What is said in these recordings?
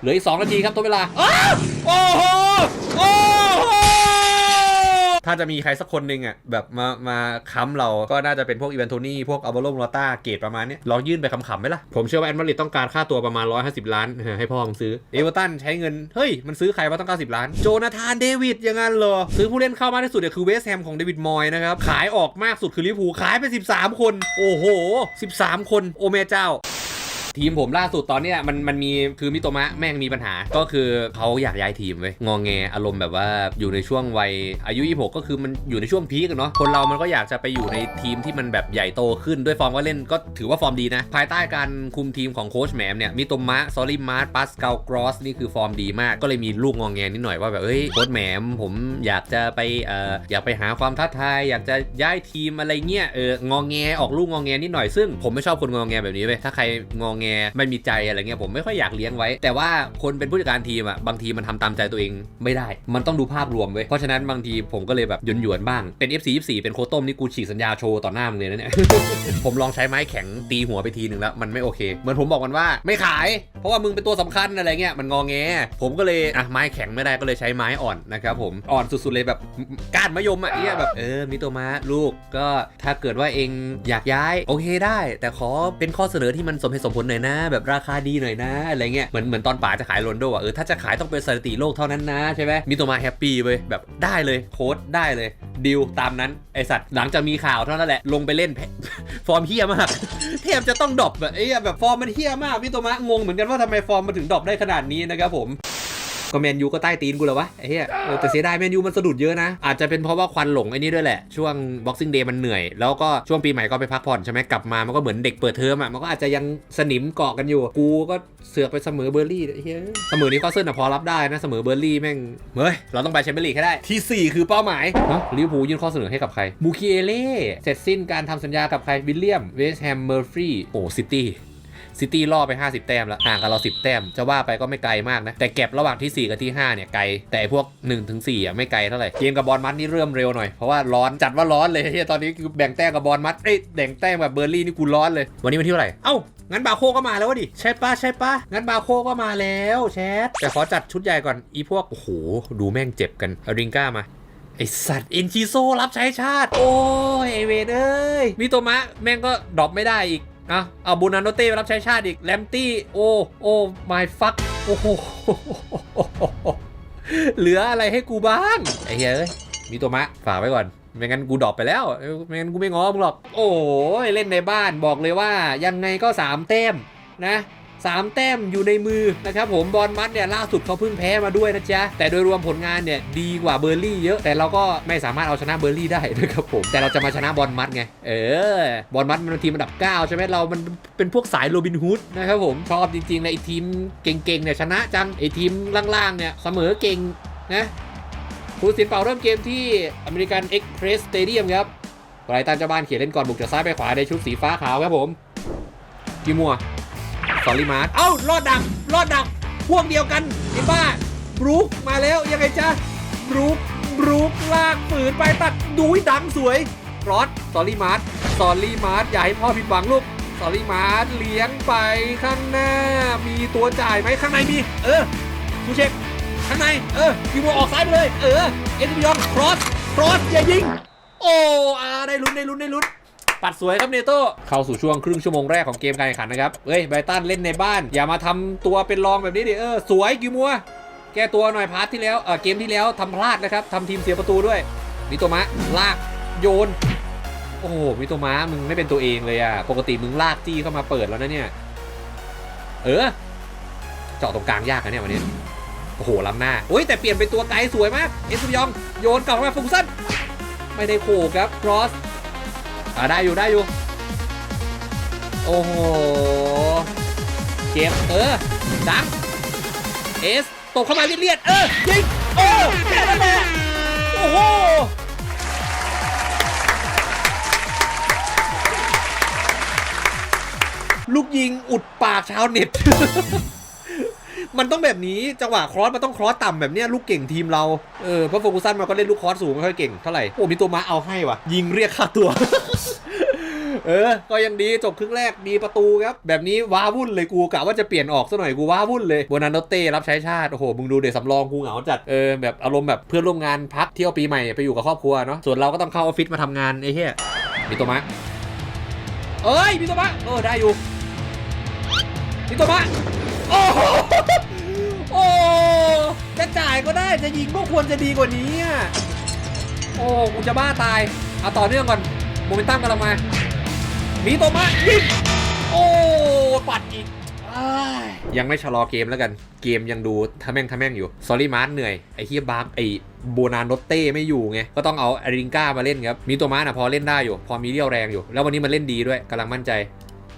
เหลืออีก2นาทีครับตัวเวลาอ้าวโอ้โหโอ้โหถ้าจะมีใครสักคนหนึ่งอะแบบมามาค้ำเราก็น่าจะเป็นพวกอีเวนโทนี่พวกอัลเบโรมลอต้าเกตประมาณเนี้ยลองยื่นไปขำๆไหมล่ะ ผมเชื่อว่าแอนมาริดต้องการค่าตัวประมาณ 150 ล้าน ให้พ่อมึงซื้อ เอเวอร์ตันใช้เงิน เฮ้ย มันซื้อใครว่าต้อง 90 ล้าน โจนาธานเดวิดอย่างนั้นเหรอ ซื้อผู้เล่นเข้ามากที่สุดเนี่ยคือเวสต์แฮมของเดวิดมอยส์นะครับขายออกมากสุดคือลิเวอร์พูลขายไป 13 คน โอ้โห 13 คนโอเมเจ้า ทีมผมล่าสุดตอนเนี้ยมันมันมีคือมิโตมะแม่งมีปัญหา ก็คือเขาอยากย้ายทีมเว้ยงองแงอารมณ์แบบว่าอยู่ในช่วงวัยอายุ26ก็คือมันอยู่ในช่วงพีคอะเนาะคนเรามันก็อยากจะไปอยู่ในทีมที่มันแบบใหญ่โตขึ้นด้วยฟอร์มก็เล่นก็ถือว่าฟอร์มดีนะ ภายใต้การคุมทีมของโค้ชแหมมเนี่ยมิโตมะซอลิมาร์ตปัสเกลกรอสนี่คือฟอร์มดีมากก็เลยมีลูกงองแงนิดหน่อยว่าแบบเอ้ยโค้ชแหมมผมอยากจะไปเอ่ออยากไปหาความท้าทายอยากจะย้ายทีมอะไรเงี้ยเอององแงออกลูกงองแงนิดหน่อยซึ่งผมไม่ชอบคนงองแงแบบนี้เว้ยถ้าใครงองแงไม่มีใจอะไรเงี้ยผมไม่ค่อยอยากเลี้ยงไว้ แต่ว่าคนเป็นผู้จัดการทีมอะบางทีมันทำตามใจตัวเองไม่ได้ มันต้องดูภาพรวมเว้ยเพราะฉะนั้นบางทีผมก็เลยแบบหยวนหยวนบ้างเป็น FC 24เป็นโคต้มนี่กูฉีกสัญญาโชว์ต่อหน้ามึงเลยนะเนี่ยผมลองใช้ไม้แข็งตีหัวไปทีหนึ่งแล้วมันไม่โอเคเหมือนผมบอกมันว่าไม่ขาย เพราะว่ามึงเป็นตัวสำคัญอะไรเงี้ยมันงอแงผมก็เลยอะไม้แข็งไม่ได้ก็เลยใช้ไม้อ่อนนะครับผมอ่อนสุดๆเลยแบบก้านมะยมอะเนี่ยแบบเออมิโตมะลูกก็ถ้าเกิดว่าเองอยากย้ายโอเคได้ แต่ขอเป็นข้อเสนอที่มันสมเหตุสมผลหน่อยนะ แบบราคาดีหน่อยนะอะไรเงี้ยเหมือนเหมือนตอนป๋าจะขายโรนโดอะเออถ้าจะขายต้องเป็นสถิติโลกเท่านั้นนะใช่ไหมมิโตมาแฮปปี้เว้ยแบบได้เลยโค้ดได้เลยดิวตามนั้นไอสัตว์หลังจากมีข่าวเท่านั้นแหละลงไปเล่นฟอร์มเฮี้ยมากแทบจะต้องดรอปแบบไอ้แบบฟอร์มมันเฮี้ยมากพี่โตมะงงเหมือนกันว่าทำไมฟอร์มมันถึงดรอปได้ขนาดนี้นะครับผม ก็แมนยูก็ใต้ตีนกูแล้ววะไอ้เหี้ยเออแต่เสียดายแมนยูมันสะดุดเยอะนะ อาจจะเป็นเพราะว่าควันหลงไอ้นี่ด้วยแหละ ช่วง boxing day มันเหนื่อย แล้วก็ช่วงปีใหม่ก็ไปพักผ่อนใช่ไหมกลับมามันก็เหมือนเด็กเปิดเทอมอะมันก็อาจจะยังสนิมเกาะกันอยู่ กูก็เสือกไปเสมอเบอร์ลี่ไอ้เหี้ยเสมอนี้ก็เส้นอะพอรับได้นะเสมอเบอร์ลี่แม่งเฮ้ยเราต้องไปแชมเปี้ยนลีกให้ได้ที่สี่คือเป้าหมายฮะลิเวอร์พูลยื่นข้อเสนอให้กับใครบูคิเอเล่เสร็จสิ้นการทำสัญญากับใครวิลเลียมเวสต์แฮมเมอร์ฟรีโอ้ซิตี้ ซิตี้ล่อไป 50 แต้มแล้วห่างกับเรา 10 แต้ม จะว่าไปก็ไม่ไกลมากนะ แต่แก็บระหว่างที่ 4 กับที่ 5 เนี่ยไกล แต่ไอ้พวก1ถึง4อะไม่ไกลเท่าไหร่ เกมกับบอลมัดนี่เริ่มเร็วหน่อย เพราะว่าร้อนจัดว่าร้อนเลยเฮียตอนนี้คือแบ่งแต้มกับบอลมัดเอ้ยแบ่งแต้มกับเบอร์ลี่นี่กูร้อนเลย วันนี้วันที่เท่าไหร่เอ้างั้นบาโคก็มาแล้ววะดิใช่ปะใช่ปะงั้นบาโคก็มาแล้วแชทแต่ขอจัดชุดใหญ่ก่อนอีพวกโอ้โหดูแม่งเจ็บกันเอาริงก้ามาไอสัตว์เอ็นชิโซรับใช้ชาติ โอ้ยไอเวนเอ้ยมิโตมะ แม่งก็ดรอปไม่ได้อีก อะเอาบูนาโนเต้รับใช้ชาติอีกแลมตี้โอโอไม่ฟักโอ้โหเหลืออะไรให้กูบ้างไอ้เหี้ยมีตัวมะฝากไว้ก่อนไม่งั้นกูดรอปไปแล้ว ไม่งั้นกูไม่ง้อมึงหรอก โอ้ยเล่นในบ้านบอกเลยว่ายังไงก็ 3 เต้มนะ สามแต้มอยู่ในมือนะครับผมบอลมัดเนี่ยล่าสุดเขาเพิ่งแพ้มาด้วยนะจ๊ะ แต่โดยรวมผลงานเนี่ยดีกว่าเบอร์ลี่เยอะ แต่เราก็ไม่สามารถเอาชนะเบอร์ลี่ได้นะครับผม แต่เราจะมาชนะบอลมัดไง เออบอลมัดมันเป็นทีมอันดับ 9 ใช่ไหมเรา มันเป็นพวกสายโรบินฮูดนะครับผม ชอบจริงๆในไอ้ทีมเก่งๆเนี่ยชนะจัง ไอ้ทีมล่างๆเนี่ยเสมอเก่งนะผู้ตัดสินเป่าเริ่มเกมที่อเมริกันเอ็กเพรสสเตเดียมครับไบรตันเจ้าบ้านเขียนเล่นก่อนบุกจากซ้ายไปขวาในชุดสีฟ้าขาวครับผมกิมัว สอรี่มาร์ทเอ้ารอดดักรอดดัก พวกเดียวกันไอ้บ้าบรูคมาแล้วยังไงจ๊ะบรูคบรูคลากฝืนไปตัดดูยดังสวยรอดสอรี่มาร์ทสอรี่มาร์ทอย่าให้พ่อผิดหวังลูกสอรี่มาร์ทเลี้ยงไปข้างหน้า มีตัวจ่ายไหมข้างในมี เออผู้เช็คข้างใน เออคิวโมออกซ้ายไปเลย เออ เอ็นบิยอนครอส ครอสอย่ายิง โอ้อาได้ลุ้นได้ลุ้นได้ลุ้น ปัดสวยครับเนโต้เข้าสู่ช่วงครึ่งชั่วโมงแรกของเกมการแข่งขันนะครับเฮ้ยไบรตันเล่นในบ้าน อย่ามาทำตัวเป็นรองแบบนี้ดิเออสวยกิมัว แก้ตัวหน่อยพาร์ทที่แล้วเออเกมที่แล้วทำพลาดนะครับทำทีมเสียประตูด้วยมิโตมะลากโยน โอ้โหมิโตมะมึงไม่เป็นตัวเองเลยอะปกติมึงลากจี้เข้ามาเปิดแล้วนะเนี่ยเออเจาะตรงกลางยากนะเนี่ยวันนี้โอ้โหล้ำหน้าโอ้ยแต่เปลี่ยนเป็นตัวไกลสวยมาก เอสยอง โยนกลับมาฟุงซันไม่ได้โขครับครอส อ่าได้อยู่ได้อยู่ โอ้โหเก็บ เออ ดังเอส ตกเข้ามาเลียดๆเออ ยิง โอ้แค่นั้นแหละโอ้โหลูกยิงอุดปากชาวเน็ต มันต้องแบบนี้จังหวะครอสมันต้องครอสต่ำแบบเนี้ยลูกเก่งทีมเราเออเพราะโฟกุสันมันก็เล่นลูกครอสสูงไม่ค่อยเก่งเท่าไหร่โอ้มิโตมะเอาให้ว่ะ ยิงเรียกค่าตัว เออ ก็ยังดีจบครึ่งแรกมีประตูครับ แบบนี้ว้าวุ่นเลยกูกะว่าจะเปลี่ยนออกซะหน่อยกูว้าวุ่นเลยโบนันโนเต้รับใช้ชาติโอ้โหมึงดูเด็กสำรองกูเหงาจัดเออแบบอารมณ์แบบเพื่อนร่วมงานพักเที่ยวปีใหม่ไปอยู่กับครอบครัวเนาะส่วนเราก็ต้องเข้าออฟฟิศมาทำงานไอ้เหี้ยมีตัวมะเอ้ยมีตัวมะเออได้อยู่มีตัวมะโอ้โหโอ้จะจ่า ก็ได้จะยิงก็ควรจะดีกว่านี้อะโอ้กูจะบ้าตาย เอาต่อเนื่องก่อนโมเมนตัมกำลังมามีตัวมายิงโอ้ปัดอีกยังไม่ชะลอเกมแล้วกัน เกมยังดูทะแม่งทะแม่งอยู่ซอรี่มาร์ทเหนื่อย ไอ้เฮียบาร์กไอ้โบนานโนเต้ไม่อยู่ไง ก็ต้องเอาอาริงก้ามาเล่นครับ มีตัวมาร์ทอะพอเล่นได้อยู่ พอมีเรี่ยวแรงอยู่ แล้ววันนี้มันเล่นดีด้วยกำลังมั่นใจ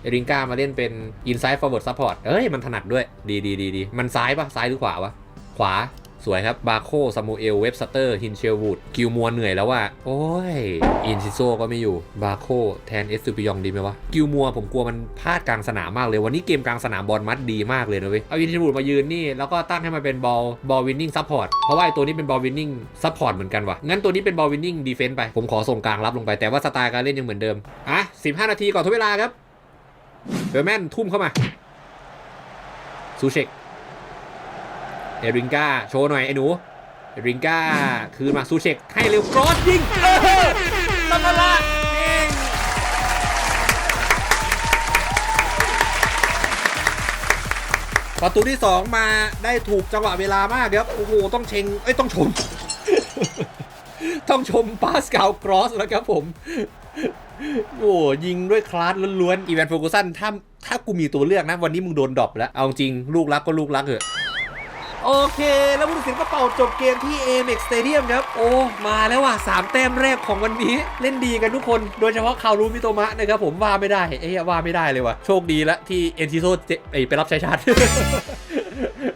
เอริงก้ามาเล่นเป็น inside forward support เอ้ย มันถนัดด้วย ดีดีดีดีมันซ้ายปะซ้ายหรือขวาวะ ขวา สวยครับ บาโคซามูเอล เว็บสเตอร์ ฮินเชลวูด กิลมัวเหนื่อยแล้วว่า โอ้ย อินซิโซก็ไม่อยู่ บาโคแทนเอสตูปิยองดีไหมวะ กิลมัวผมกลัวมันพลาดกลางสนามมากเลย วันนี้เกมกลางสนามบอลมัดดีมากเลยนะเว้ย เอาอินเชลวูดมายืนนี่ แล้วก็ตั้งให้มันเป็นบอล บอลวินนิ่งซัพพอร์ต เพราะว่าไอตัวนี้เป็นบอลวินนิ่งซัพพอร์ตเหมือนกันวะงั้นตัวนี้เป็นบอลวินนิ่งดีเฟนต์ไป ผมขอส่งกลางรับลงไป แต่ว่าสไตล์การเล่นยังเหมือนเดิม อะ 15 นาทีก่อนทดเวลาครับเบลแมนทุ่มเข้ามาซูเชก เอริงกาโชว์หน่อยไอ้หนูเอริงกาคืนมาซูเชกให้เร็วกรอสยิงเออตังละเองประตูที่ 2 มาได้ถูกจังหวะเวลามากครับ โอ้โห ต้องเชงเอ้ย ต้องชม ต้องชมปาสกาลกรอสแล้วครับผม โอ้ยิงด้วยคลาสล้วนๆ อีแวนโฟกุสันถ้าถ้ากูมีตัวเลือกนะ วันนี้มึงโดนดรอปแล้ว เอาจริง ลูกรักก็ลูกรักเถอะ โอเค แล้วผู้ตัดสินก็เป่าจบเกมที่ AMX Stadium ครับ โอ้ มาแล้วว่ะสามแต้มแรกของวันนี้ เล่นดีกันทุกคน โดยเฉพาะคารูมิโตมะนะครับผมว่าไม่ได้เอ้ยว่าไม่ได้เลยว่ะ โชคดีละที่เอ็นทิโซไปรับใช้ชาติ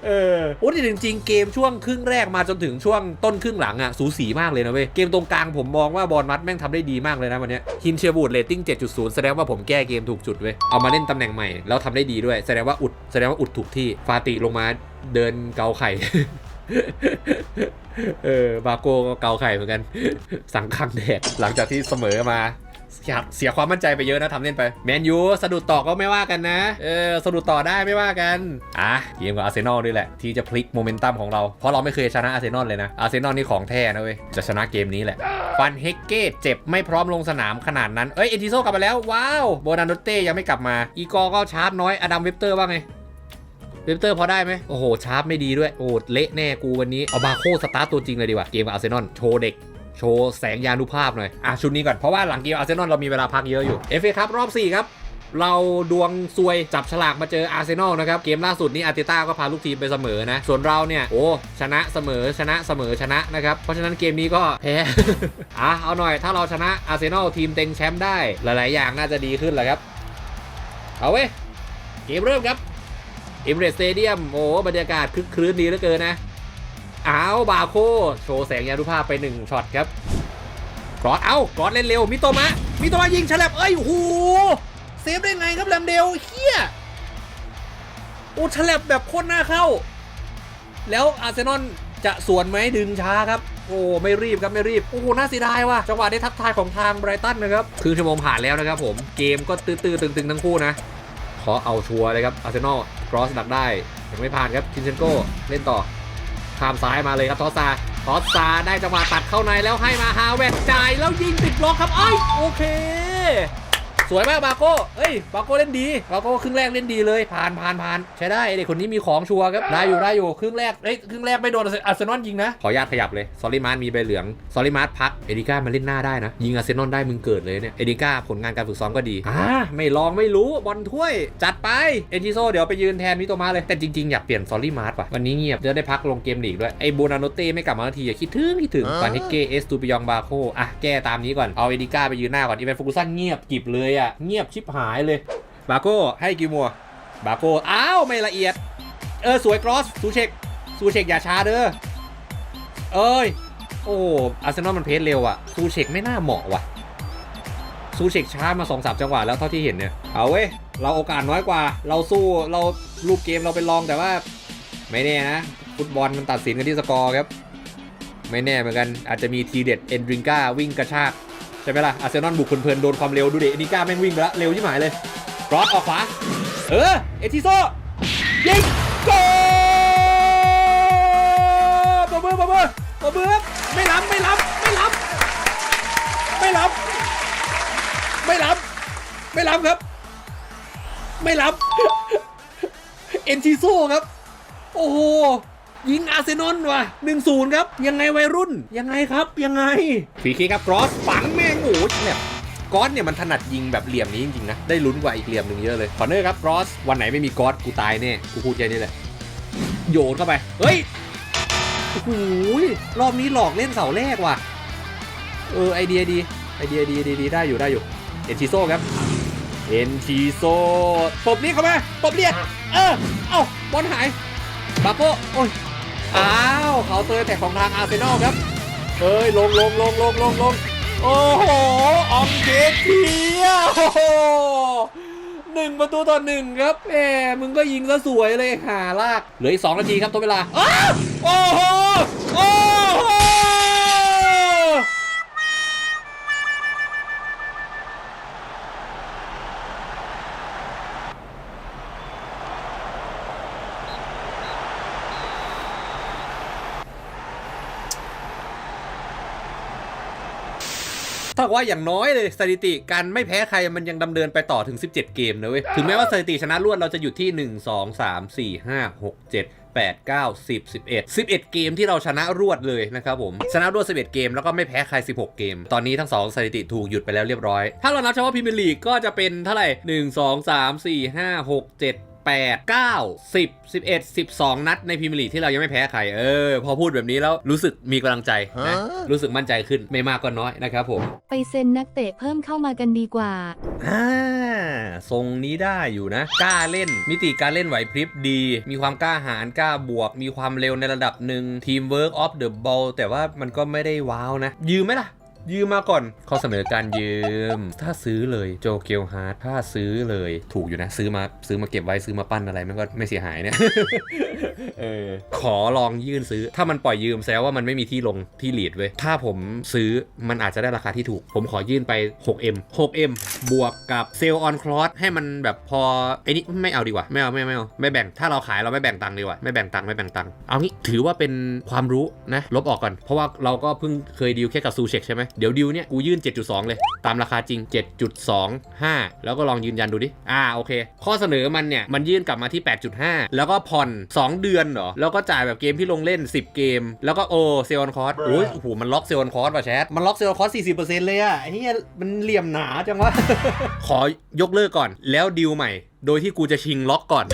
เออโอ้แต่จริงๆเกมช่วงครึ่งแรกมาจนถึงช่วงต้นครึ่งหลังอะสูสีมากเลยนะเว้ย เกมตรงกลางผมมองว่าบอลมัดแม่งทำได้ดีมากเลยนะวันนี้ฮินเชียบูดเรตติ้ง 7.0 แสดงว่าผมแก้เกมถูกจุดเว้ย เอามาเล่นตำแหน่งใหม่ แล้วทำได้ดีด้วย แสดงว่าอุดแสดงว่าอุดถูกที่ฟาติลงมา เดินเกาไข่ เออบาโก้ก็เกาไข่เหมือนกัน สังคังแดดหลังจากที่เสมอมาเสียเสียความมั่นใจไปเยอะนะทำเล่นไป แมนยูสะดุดต่อก็ไม่ว่ากันนะ เออสะดุดต่อได้ไม่ว่ากัน อะเกมกับอาร์เซนอลด้วยแหละ ที่จะพลิกโมเมนตัมของเรา เพราะเราไม่เคยชนะอาร์เซนอลเลยนะ อาร์เซนอลนี่ของแท้นะเว้ย จะชนะเกมนี้แหละ ฟันเฮกเกตเจ็บไม่พร้อมลงสนามขนาดนั้น เอ้ยเอทิโซกลับมาแล้ว ว้าว โบนันโดเต้ยังไม่กลับมา อีกอก็ชาร์จน้อยอดัมเวบเตอร์ว่าไง เวบเตอร์พอได้ไหมโอ้โห ชาร์ปไม่ดีด้วย โอ้เละแน่กูวันนี้ เอาบาโคสตาร์ตตัวจริงเลยดีกว่า เกมกับอาร์เซนอล โชว์เด็กโชว์แสงยานุภาพหน่อย อะ ชุดนี้ก่อน เพราะว่าหลังเกมอาร์เซนอลเรามีเวลาพักเยอะอยู่ FA ครับรอบ 4 ครับ เราดวงซวยจับฉลากมาเจออาร์เซนอลนะครับ เกมล่าสุดนี้อาร์เตต้าก็พาลูกทีมไปเสมอนะ ส่วนเราเนี่ย โอ้ ชนะเสมอชนะเสมอชนะนะครับ เพราะฉะนั้นเกมนี้ก็แพ้อะเอาหน่อยถ้าเราชนะอาร์เซนอลทีมเต็งแชมป์ได้หลาย ๆ อย่างน่าจะดีขึ้นแหละครับเอาเว้ยเกมเริ่มครับ อิมเรสสเตเดียมโอ้บรรยากาศคึกครื้นดีเหลือเกินนะอ้าวบาโค โชว์แสงยานุภาพไปหนึ่งช็อตครับกรอดเอ้ากรอดเล่นเร็ว มิโตมะ มิโตมะยิงฉลับเอ้ยโหเซฟได้ไงครับแลมเดลเฮียโอ้ฉลับแบบโคตรหน้าเข้า แล้วอาร์เซนอลจะสวนไหมดึงช้าครับ โอ้ไม่รีบครับไม่รีบ โอ้หน่าเสียดายว่ะจังหวะได้ทักทายของทางไบรตันนะครับครึ่งชั่วโมงผ่านแล้วนะครับผมเกมก็ตื้อๆตึงๆทั้งคู่นะ อเอาชัวร์เลยครับอาร์เซนอลครอสดักได้ยังไม่ผ่านครับคินเชนโกเล่นต่อข้ามซ้ายมาเลยครับทอสซาทอสซาได้จังหวะตัดเข้าในแล้วให้มาฮาเวดจ่ายแล้วยิงติดบล็อกครับไอ้โอเค สวยมากบาโก้เอ้ยบาโก้เล่นดีบาโก้ครึ่งแรกเล่นดีเลย ผ่านผ่านผ่านใช้ได้เด็กคนนี้มีของชัวร์ครับได้อยู่ได้อยู่ครึ่งแรกเอ้ยครึ่งแรกไม่โดนอาร์เซนอลยิงนะ ขออนุญาตขยับเลยซอลิมาร์มีใบเหลืองซอลิมาร์พักเอดิก้ามาเล่นหน้าได้นะ ยิงอาร์เซนอลได้มึงเกิดเลยเนี่ยเอดิก้าผลงานการฝึกซ้อมก็ดีอ่าไม่ลองไม่รู้บอลถ้วย จัดไปเอนจิโซเดี๋ยวไปยืนแทนมิโตมาเลยแต่จริงๆอยากเปลี่ยนซอลิมาร์ว่ะวันนี้เงียบจะได้พักลงเกมลีกด้วยไอ้โบนาโนเต้ไม่กลับมาทันทีอะคิดถึงคิดถึงฟานเฮกเกเอสตูปิยองบาโคอะแก้ตามนี้ก่อนเอาเอดิก้าไปยืนหน้าก่อนอีเวนฟูกุสันเงียบกิบเลยอะ เงียบชิบหายเลย บาโก้ให้กิมัว บาโก้ อ้าว ไม่ละเอียด เออ สวยกรอส ซูเชก ซูเชกอย่าช้าเด้อ เอ้ย โอ้อาร์เซนอลมันเพจเร็วอะซูเชกไม่น่าเหมาะว่ะ ซูเชกช้ามา2อสจังหวะแล้วเท่าที่เห็นเนี่ย เอาเว้ย เราโอกาสน้อยกว่า เราสู้ เราลูกเกมเราเป็นรองแต่ว่า ไม่แน่นะ ฟุตบอลมันตัดสินกันที่สกอร์ครับ ไม่แน่เหมือนกัน อาจจะมีทีเด็ดเอนดริงก้าวิ่งกระชาก ใช่ไหมล่ะอาร์เซนอลบุกเพลินๆโดนความเร็วดูเดนิก้าแม่งวิ่งไปแล้วเร็วที่หมายเลยกรอสออกขวาเออเอทิโซยิงโกลปะเบือปะเบือปะเบือไม่ล้ำไม่ล้ำไม่ล้ำไม่ล้ำไม่ล้ำไม่ล้ำครับ ไม่ล้ำเอ็นทิโซครับ โอ้โหยิงอาร์เซนอลว่ะ1-0 ครับ ยังไงวัยรุ่น ยังไงครับ ยังไงฟรีคิกครับกรอสฝัง หแบบกอสเนี่ยมันถนัดยิงแบบเหลี่ยมนี้จริงๆนะ ได้ลุ้นกว่าอีกเหลี่ยมหนึ่งเยอะเลยคอนเนอร์ครับรอสวันไหนไม่มีก๊อสกูตายแน่กูพูดแค่นี้แหละโยนเข้าไป เฮ้ยโอ้โหรอบนี้หลอกเล่นเสาแรกว่ะ เออไอเดียดีไอเดียดีดีดีได้อยู่ได้อยู่เอ็นชิโซครับเอ็นชิโซตบนี้เข้ามาตบเลียดเออเอ้าบอลหายบาโก้โอ้ยอ้าวเขาเตอร์แต่ของทางอาร์เซนอลครับเฮ้ยลงลงลงลงลงลง โอ้โหออมเกเทียโอ้โหหนึ่งประตูต่อหนึ่งครับแหมมึงก็ยิงซะสวยเลยหาลาก เหลืออีกสองนาทีครับตัวเวลาอ้าโอ้โห โอ้ ถ้าว่าอย่างน้อยเลยสถิติการไม่แพ้ใครมันยังดำเนินไปต่อถึง 17 เกมนะเว้ย ถึงแม้ว่าสถิติชนะรวดเราจะอยู่ที่ 1 2 3 4 5 6 7 8 9 10 11 11 เกมที่เราชนะรวดเลยนะครับผม ชนะรวด 11 เกมแล้วก็ไม่แพ้ใคร 16 เกม ตอนนี้ทั้ง 2 สถิติถูกหยุดไปแล้วเรียบร้อย ถ้าเรานับเฉพาะพรีเมียร์ลีกก็จะเป็นเท่าไหร่ 1 2 3 4 5 6 7 8 9 10 11 12 นัดในพรีเมียร์ลีกที่เรายังไม่แพ้ใครเออพอพูดแบบนี้แล้วรู้สึกมีกำลังใจนะรู้สึกมั่นใจขึ้นไม่มากก็น้อยนะครับผม ไปเซ็นนักเตะเพิ่มเข้ามากันดีกว่า อ่าทรงนี้ได้อยู่นะ กล้าเล่น มิติการเล่นไหวพริบดี มีความกล้าหาญกล้าบวก มีความเร็วในระดับหนึ่งทีมเวิร์กออฟเดอะบอลแต่ว่ามันก็ไม่ได้ว้าวนะ ยืมไหมล่ะ ยืมมาก่อน ข้อเสนอการยืม ถ้าซื้อเลยโจเกลฮาร์ดถ้าซื้อเลยถูกอยู่นะซื้อมาซื้อมาเก็บไว้ซื้อมาปั้นอะไรมันก็ไม่เสียหายเนี่ย เออขอลองยื่นซื้อ ถ้ามันปล่อยยืมแสดงว่ามันไม่มีที่ลงที่ลีดเว้ยถ้าผมซื้อมันอาจจะได้ราคาที่ถูก ผมขอยื่นไป 6M 6M บวกกับเซลล์ออนคลอสให้มันแบบพอไอ้นี่ไม่เอาดีกว่าไม่เอาไม่ไม่เอาไม่แบ่งถ้าเราขายเราไม่แบ่งตังค์ดีกว่าไม่แบ่งตังค์ไม่แบ่งตังค์เอางี้ถือว่าเป็นความรู้นะลบออกก่อนเพราะว่าเราก็เพิ่งเคยดีลแค่กับซูเช็คใช่ไหมเดี๋ยวดีลเนี่ยกูยื่น 7.2 เลย ตามราคาจริง 7.25 แล้วก็ลองยืนยันดูดิ อ่าโอเค ข้อเสนอมันเนี่ย มันยื่นกลับมาที่ 8.5 แล้วก็ผ่อน 2 เดือนเหรอ แล้วก็จ่ายแบบเกมที่ลงเล่น 10 เกม แล้วก็โอเซลอนคอร์สโอ้ยโอ้โหมันล็อกเซลอนคอร์สว่ะแชท มันล็อกเซลอนคอร์ส40%เลยอะไอ้เหี้ยมันเหลี่ยมหนาจังวะ ขอยกเลิกก่อน แล้วดีลใหม่ โดยที่กูจะชิงล็อกก่อน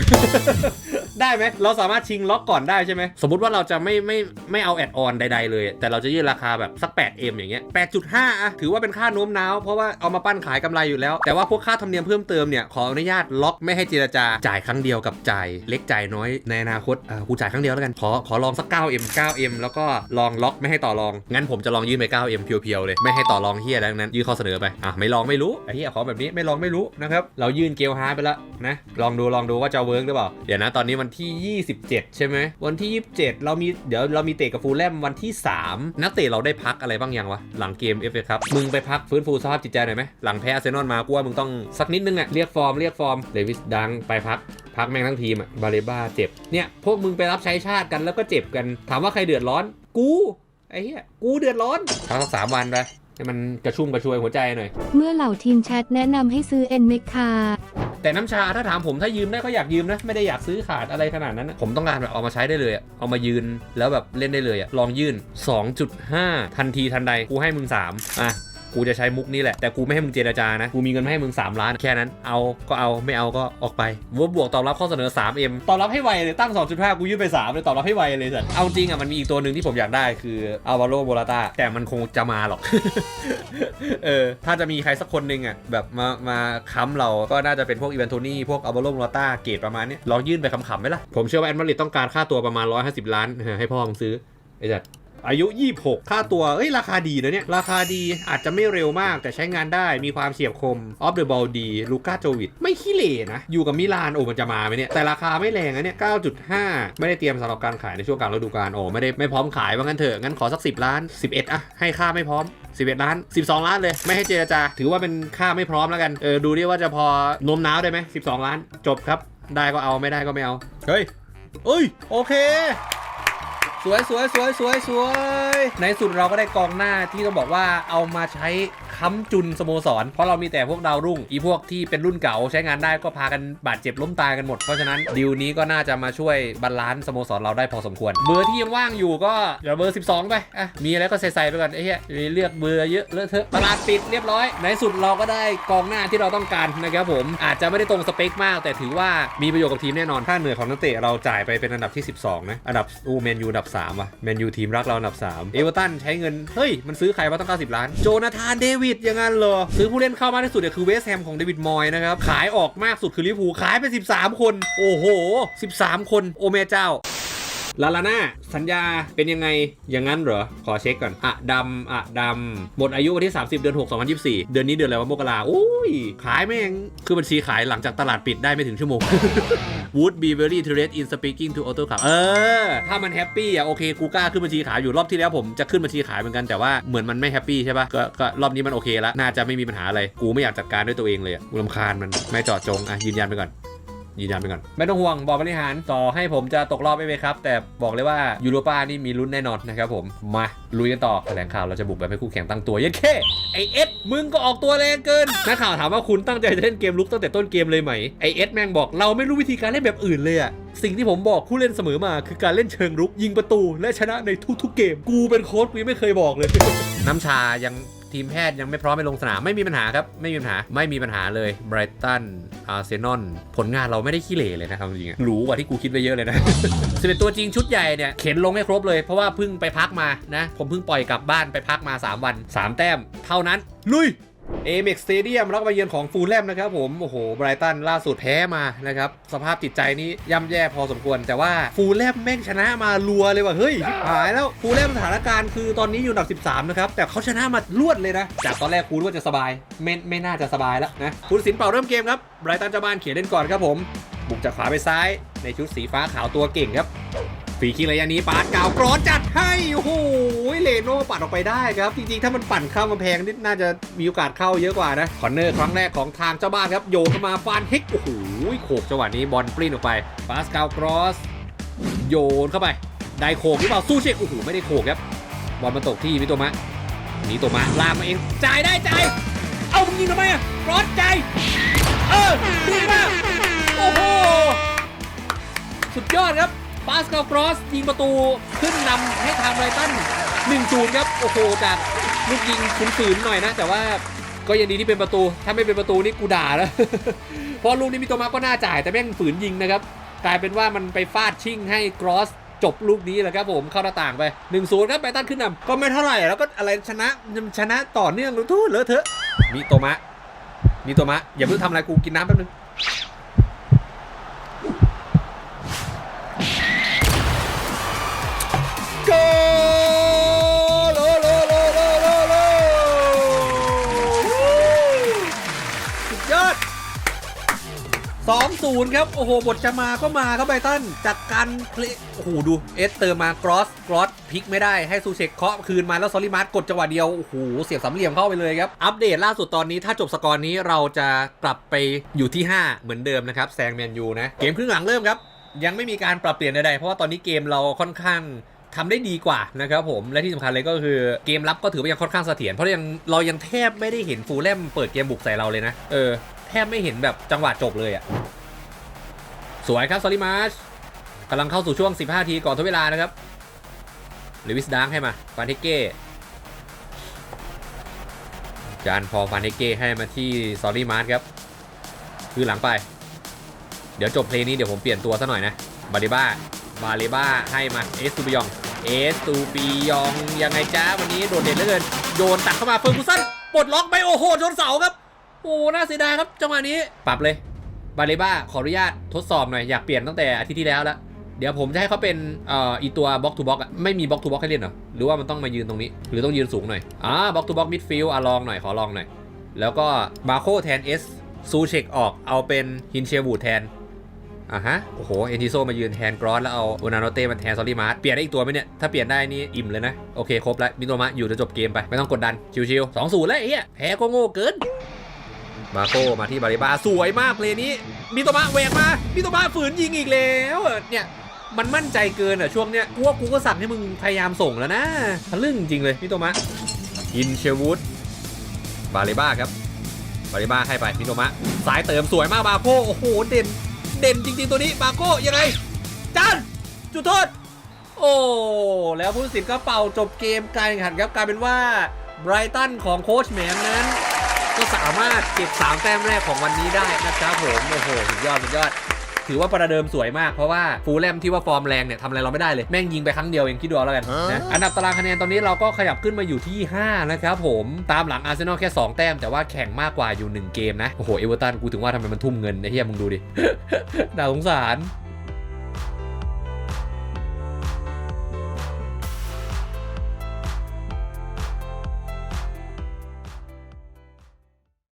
ได้ไหมเราสามารถชิงล็อกก่อนได้ใช่ไหมสมมติว่าเราจะไม่ไม่ไม่เอาแอดออนใด ๆ เลย แต่เราจะยื่นราคาแบบสัก 8M อย่างเงี้ย 8.5อะถือว่าเป็นค่าโน้มน้าว เพราะว่าเอามาปั้นขายกำไรอยู่แล้ว แต่ว่าพวกค่าธรรมเนียมเพิ่มเติมเนี่ยขออนุญาตล็อกไม่ให้เจรจาจ่ายครั้งเดียวกับจ่ายเล็กจ่ายน้อยในอนาคตอ่ากูจ่ายครั้งเดียวแล้วกันขอขอลองสัก 9M 9M แล้วก็ลองล็อกไม่ให้ต่อรองงั้นผมจะลองยื่นไป 9M เพียวๆเลยไม่ให้ต่อรองเฮียแล้วนั้นยื่นข้อเสนอไปอะไม่ลองไม่รู้ไอ้เฮียขอแบบนี้ไม่ลองไม่รู้นะครับเรายื่นเกลฮาร์ไปแล้วนะลองดูลองดูว่าจะเวิร์กหรือเปล่าเดี๋ยวนะตอนนี้วันที่ 27 ใช่ไหมวันที่ 27 เรามีเดี๋ยวเรามีเตะกับฟูลแลมวันที่ 3 นักเตะเราได้พักอะไรบ้างยังวะ หลังเกม FA ครับมึงไปพักฟื้นฟูสภาพจิตใจหน่อยไหมหลังแพ้อาร์เซนอลมากูว่ามึงต้องสักนิดนึงอะเรียกฟอร์มเรียกฟอร์มเลวิสดังไปพักพักแม่งทั้งทีมอะบาเลบ้าเจ็บเนี่ยพวกมึงไปรับใช้ชาติกันแล้วก็เจ็บกัน ถามว่าใครเดือดร้อนกูไอ้เหี้ยกูเดือดร้อนพักสักสามวันไปให้มันกระชุ่มกระชวยหัวใจหน่อย เมื่อเหล่าทีมแชทแนะนำให้ซื้อเอ็นเมคคา แต่น้ำชาถ้าถามผมถ้ายืมได้ก็อยากยืมนะ ไม่ได้อยากซื้อขาดอะไรขนาดนั้นนะผมต้องการแบบเอามาใช้ได้เลยเอามายืนแล้วแบบเล่นได้เลยอะลองยื่น 2.5 ทันทีทันใดกูให้มึง3อะ กูจะใช้มุกนี้แหละ แต่กูไม่ให้มึงเจรจานะ กูมีเงินมาให้มึง 3 ล้าน แค่นั้น เอา ก็เอา ไม่เอาก็ออกไปวบวกตอบรับข้อเสนอ 3M ตอบรับให้ไวเลย ตั้ง 2.5 กูยื่นไป 3 เลยตอบรับให้ไวเลยสัตว์เอาจริงอะ มันมีอีกตัวหนึ่งที่ผมอยากได้คืออาวาโ o โบลาตาแต่มันคงจะมาหรอก เออ ถ้าจะมีใครสักคนหนึ่งอะแบบมา มาค้ำเรา ก็น่าจะเป็นพวกอีเวนโทนี่ พวกอัลบาโลมลอต้าเกรดประมาณนี้ลองยื่นไปขำๆไหมล่ะ ผมเชื่อว่าแอนมาริดต้องการค่าตัวประมาณ 150 ล้านให้พ่อมึงซื้อไอ้จัด อายุ 26 ค่าตัว เอ้ย ราคาดีนะเนี่ย ราคาดี อาจจะไม่เร็วมาก แต่ใช้งานได้ มีความเฉียบคม ออฟเดอะบอลดี ลูก้าโจวิดไม่ขี้เหร่นะ อยู่กับมิลาน โอ้ มันจะมาไหมเนี่ย แต่ราคาไม่แรงนะเนี่ย 9.5 ไม่ได้เตรียมสำหรับการขายในช่วงกลางฤดูกาล โอ้ ไม่ได้ ไม่พร้อมขายว่างั้นเถอะ งั้นขอสัก 10 ล้าน 11อะให้ค่าไม่พร้อม 11 ล้าน 12 ล้านเลย ไม่ให้เจรจา ถือว่าเป็นค่าไม่พร้อมแล้วกัน เออ ดูดิว่าจะพอโน้มน้าวได้ไหม12 ล้าน จบครับ ได้ก็เอา ไม่ได้ก็ไม่เอา เฮ้ยเอ้ย โอเค สวยสวยสวยสวยสวยในสุดเราก็ได้กองหน้าที่ต้องบอกว่าเอามาใช้ ค้ำจุนสโมสร เพราะเรามีแต่พวกดาวรุ่ง อีพวกที่เป็นรุ่นเก่าใช้งานได้ก็พากันบาดเจ็บล้มตายกันหมด เพราะฉะนั้นดีลนี้ก็น่าจะมาช่วยบาลานซ์สโมสรเราได้พอสมควร เบอร์ที่ยังว่างอยู่ก็เดี๋ยวเบอร์ 12 ไป อะ มีอะไรก็ใส่ๆไปก่อนไอ้เหี้ยเลือกเบอร์เยอะเลอะเทอะตลาดปิดเรียบร้อย ในสุดเราก็ได้กองหน้าที่เราต้องการนะครับผม อาจจะไม่ได้ตรงสเปคมาก แต่ถือว่ามีประโยชน์กับทีมแน่นอนค่าเหนื่อยของนักเตะเราจ่ายไปเป็นอันดับที่ 12 นะ อันดับอูแมนยูอันดับ3ว่ะแมนยูทีมรักเราอันดับ3เอเวอร์ตันใช้เงินเฮ้ยมันซื้อใครว่าต้อง90ล้านโจนาธานเดวิดอย่างนั้นเหรอซื้อผู้เล่นเข้ามากที่สุดเนี่ยคือเวสแฮมของเดวิดมอยนะครับ ขายออกมากสุดคือลิเวอร์พูลขายไป 13 คน โอ้โห 13 คน โอเมเจ้าลาลาน่าสัญญาเป็นยังไงอย่างนั้นเหรอ ขอเช็คก่อนอะดำอะดำหมดอายุวันที่ 30 เดือน 6 2024 เดือนนี้เดือนอะไรวะมกราโอ้ยขายแม่งคือบัญชีขายหลังจากตลาดปิดได้ไม่ถึงชั่วโมง Would be very interested in speaking to Auto Club เออ ถ้ามันแฮปปี้อะโอเคกูกล้าขึ้นบัญชีขายอยู่รอบที่แล้วผมจะขึ้นบัญชีขายเหมือนกันแต่ว่าเหมือนมันไม่แฮปปี้ใช่ปะก็ก็รอบนี้มันโอเคแล้วน่าจะไม่มีปัญหาอะไรกูไม่อยากจัดการด้วยตัวเองเลยอะกูรำคาญมันไม่จอดจงอะยืนยันไปก่อน ยืนยันไปก่อน ไม่ต้องห่วงบอกบริหารต่อให้ผมจะตกรอบไม่ไปครับ แต่บอกเลยว่ายูโรป้านี่มีลุ้นแน่นอนนะครับผม มาลุยกันต่อแถลงข่าวเราจะบุกแบบให้คู่แข่งตั้งตัวเยัดเข้ไอเอสมึงก็ออกตัวแรงเกินนักข่าวถามว่าคุณตั้งใจจะเล่นเกมลุกตั้งแต่ต้นเกมเลยไหมไอเอสแม่งบอกเราไม่รู้วิธีการเล่นแบบอื่นเลยอะสิ่งที่ผมบอกผู้เล่นเสมอมาคือการเล่นเชิงรุกยิงประตู และชนะในทุกๆเกม กูเป็นโค้ชกูยังไม่เคยบอกเลย น้ำชายัง ทีมแพทย์ยังไม่พร้อมไปลงสนามไม่มีปัญหาครับ ไม่มีปัญหาไม่มีปัญหาเลยไบรตันอาร์เซนอลผลงานเราไม่ได้ขี้เหร่เลยนะครับจริงๆอะหรูกว่าที่กูคิดไว้เยอะเลยนะสิเป็นตัวจริงชุดใหญ่เนี่ยเข็นลงให้ครบเลยเพราะว่าเพิ่งไปพักมานะ ผมเพิ่งปล่อยกลับบ้านไปพักมา 3 วัน 3 แต้ม เท่านั้นลุย เอเม็กสเตเดียมรับมาเยือนของฟูลแลมนะครับผม โอ้โหไบรตันล่าสุดแพ้มานะครับ สภาพจิตใจนี้ย่ำแย่พอสมควร แต่ว่าฟูลแลมแม่งชนะมารัวเลยว่ะ เฮ้ยหายแล้วฟูลแลมสถานการณ์คือตอนนี้อยู่อันดับ 13 นะครับ แต่เขาชนะมารวดเลยนะ จากตอนแรกคูว่าจะสบาย ไม่ไม่น่าจะสบายแล้วนะคุณสินเป่าเริ่มเกมครับไบรตันจ้าบ้านเขียนเล่นก่อนครับผม บุกจากขวาไปซ้ายในชุดสีฟ้าขาวตัวเก่งครับ รีคิกระยะนี้ปาดกาวกรอนจัดให้โอ้โหเลโน่ปัดออกไปได้ครับ จริงๆ ถ้ามันปั่นเข้ากำแพงนี่น่าจะมีโอกาสเข้าเยอะกว่านะคอนเนอร์ครั้งแรกของทางเจ้าบ้านครับ โยนเข้ามาฟานเฮกโอ้โหโขกจังหวะนี้บอลปลิ้นออกไปปาสกาวกรอส โยนเข้าไป ได้โขกหรือเปล่าสู้เช็คโอ้โหไม่ได้โขกครับบอลมันตกที่มิโตมะมิโตมะลากมาเองจ่ายได้จ่ายเอามึงยิงทำไมอะกรอสจ่ายเออดีมากโอ้โหสุดยอดครับ ปาสกาลกรอสยิงประตูขึ้นนำให้ทางไบรตัน1-0ครับ โอ้โห จากลูกยิงศูนย์ๆหน่อยนะ แต่ว่าก็ยังดีที่เป็นประตู ถ้าไม่เป็นประตูนี่กูด่าแล้ว เพราะลูกนี้มิโตมาก็น่าจ่ายแต่แม่งฝืนยิงนะครับ กลายเป็นว่ามันไปฟาดชิ่งให้กรอสจบลูกนี้แหละครับผมเข้าหน้าต่างไป1-0ครับไบรตันขึ้นนำก็ไม่เท่าไหร่แล้วก็อะไรชนะชนะต่อเนื่องรู้ทุเลอะเทอะมิโตมะมิโตมะ อย่าเพิ่งทำอะไรกูกินน้ำแป๊บนึง 2-0ครับ โอ้โห บทจะมาก็มาครับไบตันจากการเพลย์โอ้โห ดู เอสเติมมากรอสกรอสพลิกไม่ได้ให้ซูเชกเคาะคืนมาแล้วซอลิมาร์กดจังหวะเดียว โอ้โห เสียบสามเหลี่ยมเข้าไปเลยครับ อัปเดตล่าสุดตอนนี้ถ้าจบสกอร์นี้เราจะกลับไปอยู่ที่ 5 เหมือนเดิมนะครับแซงแมนยูนะ เกมครึ่งหลังเริ่มครับ ยังไม่มีการปรับเปลี่ยนใดๆเพราะว่าตอนนี้เกมเราค่อนข้างทำได้ดีกว่านะครับผม และที่สำคัญเลยก็คือเกมรับก็ถือว่ายังค่อนข้างเสถียรเพราะยังเรายังแทบไม่ได้เห็นฟูลแลมเปิดเกมบุกใส่เราเลยนะ เออ แทบไม่เห็นแบบจังหวะจบเลยอะ สวยครับซอลิมาร์ชกำลังเข้าสู่ช่วง 15 ทีก่อนทดเวลานะครับลวิสดางให้มาฟานเทเก้จานพอฟานเทเก้ให้มาที่ซอลิมาร์ชครับ คือหลังไป เดี๋ยวจบเพลงนี้เดี๋ยวผมเปลี่ยนตัวซะหน่อยนะ บาริบ้า บาเลบ้าให้มาเอสตูปิยอง เอสตูปิยองยังไงจ้าวันนี้โดดเด่นเหลือเกิน โยนตัดเข้ามาเฟิร์กูสันปลดล็อกไปโอ้โหชนเสาครับ โอ้น่าเสียดายครับจังหวะนี้ ปรับเลย บาเลบ้าขออนุญาตทดสอบหน่อยอยากเปลี่ยนตั้งแต่อาทิตย์ที่แล้วล้วเดี๋ยวผมจะให้เขาเป็นเอ่ออีตัวบล็อกทูบล็อกอะไม่มีบล็อกทูบล็อกให้เล่นเหรอหรือว่ามันต้องมายืนตรงนี้ หรือต้องยืนสูงหน่อยอ่าบล็อกทูบล็อกมิดฟิลด์อะลองหน่อยขอลองหน่อย แล้วก็มาโคแทนเอสซูเชกออกเอาเป็นฮินเชียบูแทนอะฮะ โอ้โห เอนติโซมายืนแทนกรอสแล้วเอาโอนาโนเต้มาแทนซอรี่มาร์เปลี่ยนได้อีกตัวไหมเนี่ย ถ้าเปลี่ยนได้นี่อิ่มเลยนะ โอเค ครบแล้วมิโตมะอยู่จะจบเกมไป ไม่ต้องกดดัน ชิวๆสองศูนย์แล้วไอ้เหี้ยแพ้ก็โง่เกิน บาโก้มาที่บาริบาสวยมากเพลนี้ มิโตมะแหวกมา มิโตมะฝืนยิงอีกแล้วเนี่ยมันมั่นใจเกินอะช่วงเนี้ยกูว่ากูก็สั่งให้มึงพยายามส่งแล้วนะทะลึ่งจริงเลยมิโตมะอินเชวูดบาริบาครับบาริบาให้ไปมิโตมะสายเติมสวยมากบาโก้โอ้โหเด่นเด่นจริง ๆ ตัวนี้บาโก้ยังไงจานจุดโทษ โอ้แล้วผู้สินก็เป่าจบเกมการแข่งขันครับกลายเป็นว่าไบรตันของโค้ชแหมนนั้น ก็สามารถเก็บ3แต้มแรกของวันนี้ได้นะครับผมโอ้โหสุดยอดสุดยอด ถือว่าประเดิมสวยมากเพราะว่าฟูลแลมที่ว่าฟอร์มแรงเนี่ยทำอะไรเราไม่ได้เลยแม่งยิงไปครั้งเดียวเองคิดดูเอาแล้วกันนะอันดับตารางคะแนนตอนนี้เราก็ขยับขึ้นมาอยู่ที่ 5 นะครับผมตามหลังอาร์เซนอลแค่ 2 แต้มแต่ว่าแข่งมากกว่าอยู่ 1 เกมนะ โอ้โหเอเวอร์ตันกูถึงว่าทำไมมันทุ่มเงินไอ้เหี้ยมึงดูดิ น่าสงสาร